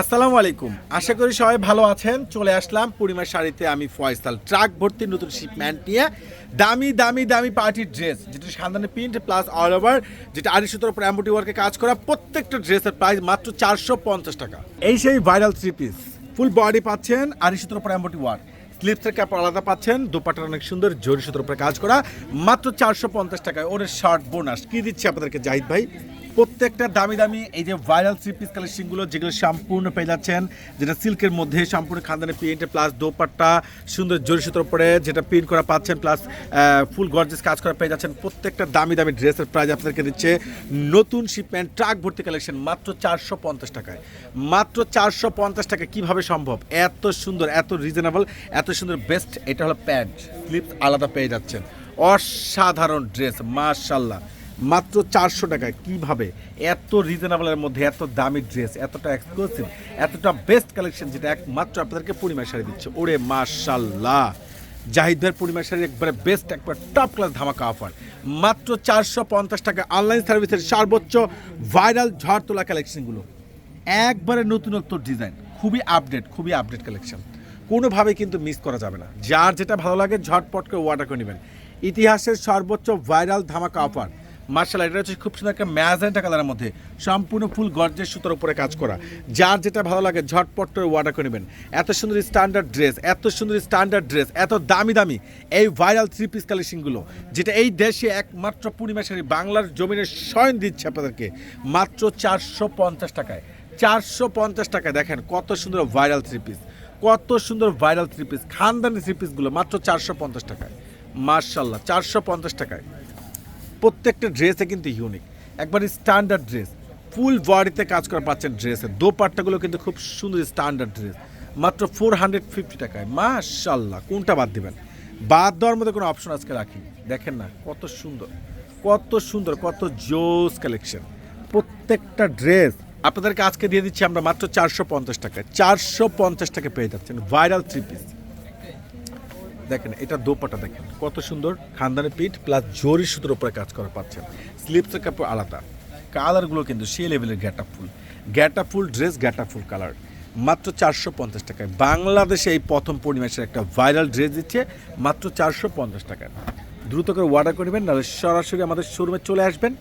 আসসালামু আলাইকুম। আশা করি সবাই ভালো আছেন। চলে আসলাম পূর্ণিমার শাড়িতে আমি ফয়সাল ট্রাক ভর্তি নতুন শিপম্যান্ট নিয়ে। দামি দামি দামি পার্টির ড্রেস যেটা সান্দানে প্রিন্ট প্লাস অল ওভার যেটা আড়ি সুতোর উপর অ্যাম্বুটি ওয়ার্কে কাজ করা প্রত্যেকটা ড্রেসের প্রাইস মাত্র চারশো পঞ্চাশ টাকা। এই সেই viral three piece full body পাচ্ছেন আড়ি সুতোর উপর অ্যাম্বুটি ওয়ার্ক স্লিপসের কাপড় আলাদা পাচ্ছেন দুপাটার অনেক সুন্দর, জরি সুতোর উপরে কাজ করা, মাত্র চারশো পঞ্চাশ টাকায়। ওর শার্ট বোনাস কি দিচ্ছে আপনাদেরকে জাহিদ ভাই? প্রত্যেকটা দামি দামি এই যে ভাইরাল থ্রি পিস কালেকশনগুলো যেগুলো সম্পূর্ণ পেয়ে যাচ্ছেন, যেটা সিল্কের মধ্যে সম্পূর্ণ খানদানি প্রিন্টে প্লাস দোপাট্টা, সুন্দর জরি সুতোর উপরে যেটা প্রিন্ট করা পাচ্ছেন প্লাস ফুল গর্জেস কাজ করা পেয়ে যাচ্ছেন। প্রত্যেকটা দামি দামি ড্রেসের প্রাইস আপনাদেরকে দিচ্ছে নতুন শিপমেন্ট ট্রাক ভর্তি কালেকশন মাত্র চারশো পঞ্চাশ টাকায়। মাত্র চারশো পঞ্চাশ টাকা কীভাবে সম্ভব? এত সুন্দর, এত রিজনেবল এত সুন্দর বেস্ট এটা হলো প্যান্ট স্লিপ আলাদা পেয়ে যাচ্ছেন। অসাধারণ ড্রেস মার্শাল্লাহ মাত্র চারশো টাকায় কীভাবে এত রিজনেবলের মধ্যে এত দামি ড্রেস এতটা এক্সক্লুসিভ এতটা বেস্ট কালেকশন যেটা একমাত্র আপনাদেরকে পূর্ণিমা শাড়ি দিচ্ছে। ওরে মার্শাল্লাহ জাহিদের পূর্ণিমা শাড়ির একবারে বেস্ট একবার টপ ক্লাস ধামাকা অফার মাত্র চারশো পঞ্চাশ টাকা অনলাইন সার্ভিসের সর্বোচ্চ ভাইরাল ঝড় তোলা কালেকশনগুলো একবারে নতুনত্ব ডিজাইন খুবই আপডেট খুবই আপডেট কালেকশন কোনোভাবে কিন্তু মিস করা যাবে না। যার যেটা ভালো লাগে ঝটপট করে ওয়াটার করে নেবেন। ইতিহাসের সর্বোচ্চ ভাইরাল ধামাকা অফার মার্শাল এটা হচ্ছে খুব সুন্দর একটা ম্যাজেন্টা কালারের মধ্যে সম্পূর্ণ ফুল গর্জের সুতোর উপরে কাজ করা। যার যেটা ভালো লাগে, ঝটপট করে করে নেবেন। এত সুন্দর স্ট্যান্ডার্ড ড্রেস এত সুন্দর স্ট্যান্ডার্ড ড্রেস এত দামি দামি এই ভাইরাল থ্রি পিস কালেকশনগুলো যেটা এই দেশে একমাত্র পূর্ণিমা শাড়ি বাংলার জমিনের শয়ন দিচ্ছে আপনাদেরকে, মাত্র চারশো পঞ্চাশ টাকায়। চারশো পঞ্চাশ টাকায় দেখেন কত সুন্দর ভাইরাল থ্রি পিস কত সুন্দর ভাইরাল থ্রি পিস খানদানি থ্রি পিসগুলো মাত্র চারশো পঞ্চাশ টাকায়। মার্শাল্লাহ, চারশো পঞ্চাশ টাকায়। প্রত্যেকটা ড্রেসে কিন্তু ইউনিক একবার স্ট্যান্ডার্ড ড্রেস ফুল বডিতে কাজ করা পাচ্ছেন ড্রেসে। দোপাট্টাগুলো কিন্তু খুব সুন্দর স্ট্যান্ডার্ড ড্রেস মাত্র ফোর হান্ড্রেড ফিফটি টাকায়। মাশাল্লাহ কোনটা বাদ দেবেন? বাদ দেওয়ার মধ্যে কোনো অপশন আজকে রাখি দেখেন না, কত সুন্দর কত সুন্দর, কত জোস কালেকশন প্রত্যেকটা ড্রেস আপনাদেরকে আজকে দিয়ে দিচ্ছি আমরা মাত্র চারশো পঞ্চাশ টাকায়। চারশো পঞ্চাশ টাকা পেয়ে যাচ্ছেন ভাইরাল থ্রি পিস দেখেন, এটা দোপাটা দেখেন, কত সুন্দর খানদানি পিঠ প্লাস জরি সুতোর উপরে কাজ করা পাচ্ছেন। স্লিপসের কাপড় আলাদা। কালারগুলো কিন্তু সেই লেভেলের গ্যাটা ফুল। গ্যাটা ফুল ড্রেস গ্যাটা ফুল কালার মাত্র চারশো পঞ্চাশ টাকায়। বাংলাদেশে এই প্রথম পরিমাসের একটা ভাইরাল ড্রেস দিচ্ছে, মাত্র চারশো পঞ্চাশ টাকায়। দ্রুত করে অর্ডার নেবেন, নাহলে সরাসরি আমাদের শোরুমে চলে আসবেন।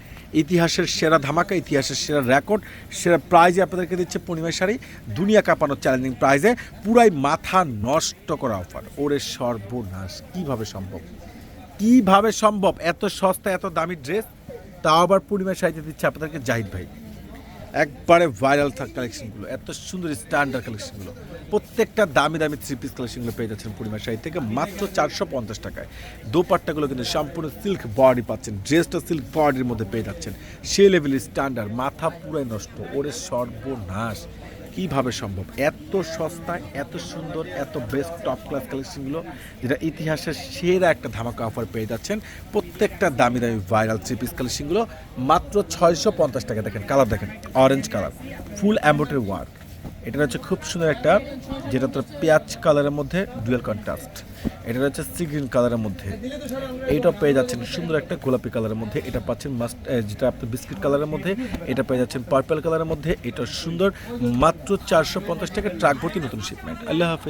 ইতিহাসের সেরা ধামাকা, ইতিহাসের সেরা রেকর্ড, সেরা প্রাইজে আপনাদেরকে দিচ্ছে পূর্ণিমা শাড়ি। দুনিয়া কাঁপানোর চ্যালেঞ্জিং প্রাইজে পুরাই মাথা নষ্ট করা অফার ওরে সর্বনাশ, কীভাবে সম্ভব? কীভাবে সম্ভব? এত সস্তা, এত দামি ড্রেস তাও আবার পূর্ণিমা শাড়িতে দিচ্ছে আপনাদেরকে জাহিদ ভাই। একবারে ভাইরাল থাক কালেকশনগুলো এত সুন্দর স্ট্যান্ডার্ড কালেকশনগুলো প্রত্যেকটা দামি দামি থ্রি পিস কালেকশনগুলো পেয়ে যাচ্ছেন পূর্ণিমা শাড়ি থেকে মাত্র চারশো পঞ্চাশ টাকায়। দোপাট্টাগুলো কিন্তু সম্পূর্ণ সিল্ক বডি পাচ্ছেন ড্রেসটা সিল্ক বডির মধ্যে পেয়ে যাচ্ছেন। সে লেভেলের স্ট্যান্ডার্ড মাথা পুরাই নষ্ট, ওরে সর্বনাশ। কীভাবে সম্ভব? এত সস্তা, এত সুন্দর, এত বেস্ট টপ ক্লাস কালেকশনগুলো যেটা ইতিহাসের সেরা একটা ধামাকা অফার পেয়ে যাচ্ছেন। প্রত্যেকটা দামি দামি ভাইরাল থ্রি পিস কালেকশনগুলো মাত্র ছয়শো পঞ্চাশ টাকা দেখেন কালার দেখেন orange colour full embroidery work এটা হচ্ছে খুব সুন্দর একটা, যেটা তোর পেঁয়াজ কালারের মধ্যে ডুয়েল কন্ট্রাস্ট এটা হচ্ছে সি গ্রিন কালারের মধ্যে। এইটাও পেয়ে যাচ্ছেন সুন্দর একটা গোলাপি কালারের মধ্যে। এটা পাচ্ছেন মাস্ট যেটা আপনি বিস্কিট কালারের মধ্যে, এটা পেয়ে যাচ্ছেন পার্পেল কালারের মধ্যে। এটা সুন্দর, মাত্র চারশো পঞ্চাশ টাকা ট্রাক ভর্তি নতুন শিপমেন্ট আল্লাহ হাফেজ।